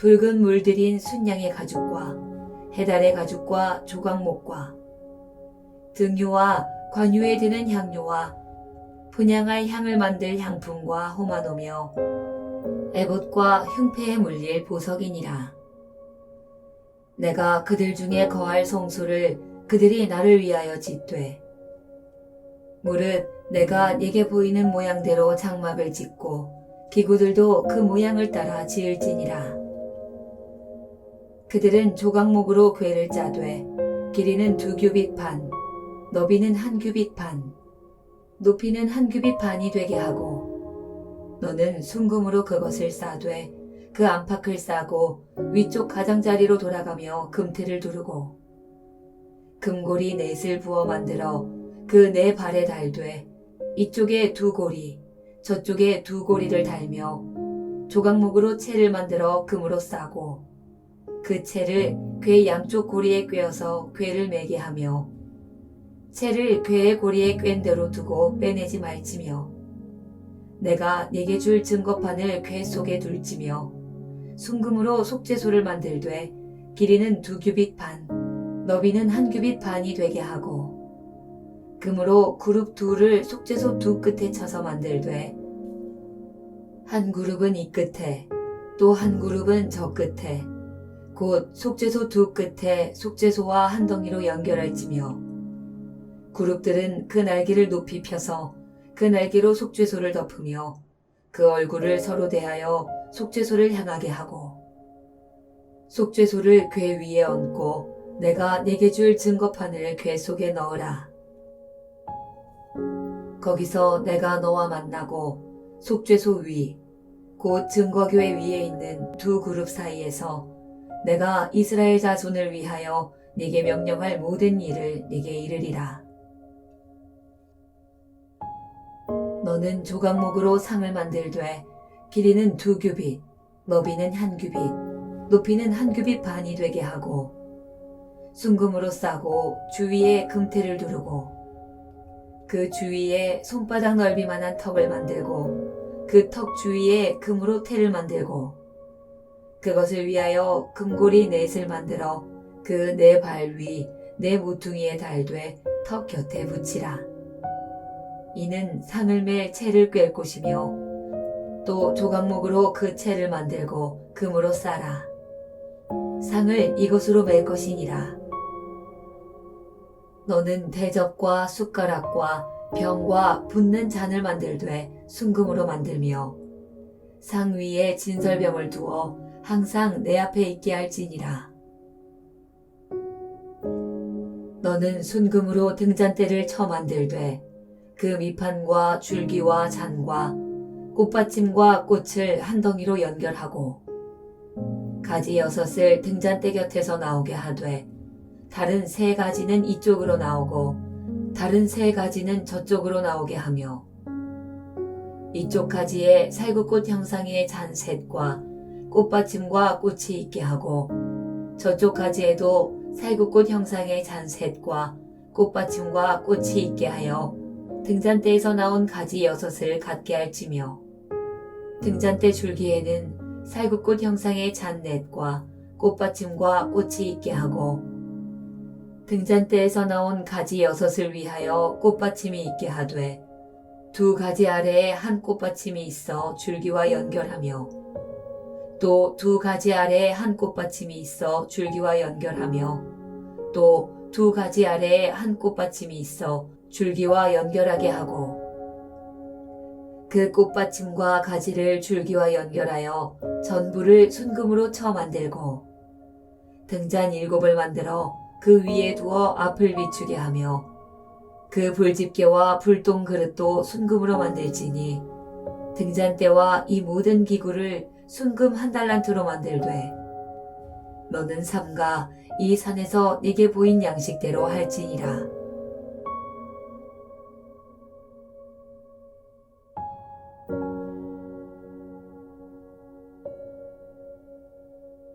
붉은 물들인 순양의 가죽과 해달의 가죽과 조각목과 등유와 관유에 드는 향료와 분양할 향을 만들 향품과 호마노며 에봇과 흉패에 물릴 보석이니라. 내가 그들 중에 거할 성소를 그들이 나를 위하여 짓되 무릇 내가 네게 보이는 모양대로 장막을 짓고 기구들도 그 모양을 따라 지을지니라. 그들은 조각목으로 궤를 짜되 길이는 두 규빗 반, 너비는 한 규빗 반, 높이는 한 규빗 반이 되게 하고 너는 순금으로 그것을 싸되 그 안팎을 싸고 위쪽 가장자리로 돌아가며 금틀을 두르고 금고리 넷을 부어 만들어 그 네 발에 달되 이쪽에 두 고리 저쪽에 두 고리를 달며 조각목으로 채를 만들어 금으로 싸고 그 채를 괴 양쪽 고리에 꿰어서 괴를 매게 하며 채를 괴의 고리에 꿰인 대로 두고 빼내지 말지며 내가 네게 줄 증거판을 괴 속에 둘지며 순금으로 속죄소를 만들되 길이는 두 규빗 반 너비는 한 규빗 반이 되게 하고 금으로 그룹 둘을 속죄소 두 끝에 쳐서 만들되 한 그룹은 이 끝에 또 한 그룹은 저 끝에 곧 속죄소 두 끝에 속죄소와 한 덩이로 연결할지며 그룹들은 그 날개를 높이 펴서 그 날개로 속죄소를 덮으며 그 얼굴을 서로 대하여 속죄소를 향하게 하고 속죄소를 궤 위에 얹고 내가 내게 줄 증거판을 궤 속에 넣으라. 거기서 내가 너와 만나고 속죄소 위, 곧 증거교회 위에 있는 두 그룹 사이에서 내가 이스라엘 자손을 위하여 네게 명령할 모든 일을 네게 이르리라. 너는 조각목으로 상을 만들되 길이는 두 규빗, 너비는 한 규빗, 높이는 한 규빗 반이 되게 하고 순금으로 싸고 주위에 금태를 두르고 그 주위에 손바닥 넓이만한 턱을 만들고 그 턱 주위에 금으로 태를 만들고 그것을 위하여 금고리 넷을 만들어 그 네 발 위 네 모퉁이에 달되 턱 곁에 붙이라. 이는 상을 매 채를 꿰 곳이며 또 조각목으로 그 채를 만들고 금으로 싸라. 상을 이것으로 맬 것이니라. 너는 대접과 숟가락과 병과 붓는 잔을 만들되 순금으로 만들며 상 위에 진설병을 두어 항상 내 앞에 있게 할지니라. 너는 순금으로 등잔대를 쳐 만들되 그 밑판과 줄기와 잔과 꽃받침과 꽃을 한 덩이로 연결하고 가지 여섯을 등잔대 곁에서 나오게 하되 다른 세 가지는 이쪽으로 나오고 다른 세 가지는 저쪽으로 나오게 하며 이쪽 가지에 살구꽃 형상의 잔셋과 꽃받침과 꽃이 있게 하고 저쪽 가지에도 살구꽃 형상의 잔셋과 꽃받침과 꽃이 있게 하여 등잔대에서 나온 가지 여섯을 갖게 할지며 등잔대 줄기에는 살구꽃 형상의 잔넷과 꽃받침과 꽃이 있게 하고 등잔대에서 나온 가지 여섯을 위하여 꽃받침이 있게 하되 두 가지 아래에 한 꽃받침이 있어 줄기와 연결하며 또 두 가지 아래에 한 꽃받침이 있어 줄기와 연결하며 또 두 가지 아래에 한 꽃받침이 있어 줄기와 연결하게 하고 그 꽃받침과 가지를 줄기와 연결하여 전부를 순금으로 쳐 만들고 등잔 일곱을 만들어 그 위에 두어 앞을 비추게 하며 그 불집게와 불똥 그릇도 순금으로 만들지니 등잔대와 이 모든 기구를 순금 한 달란트로 만들되 너는 삼가 이 산에서 네게 보인 양식대로 할지니라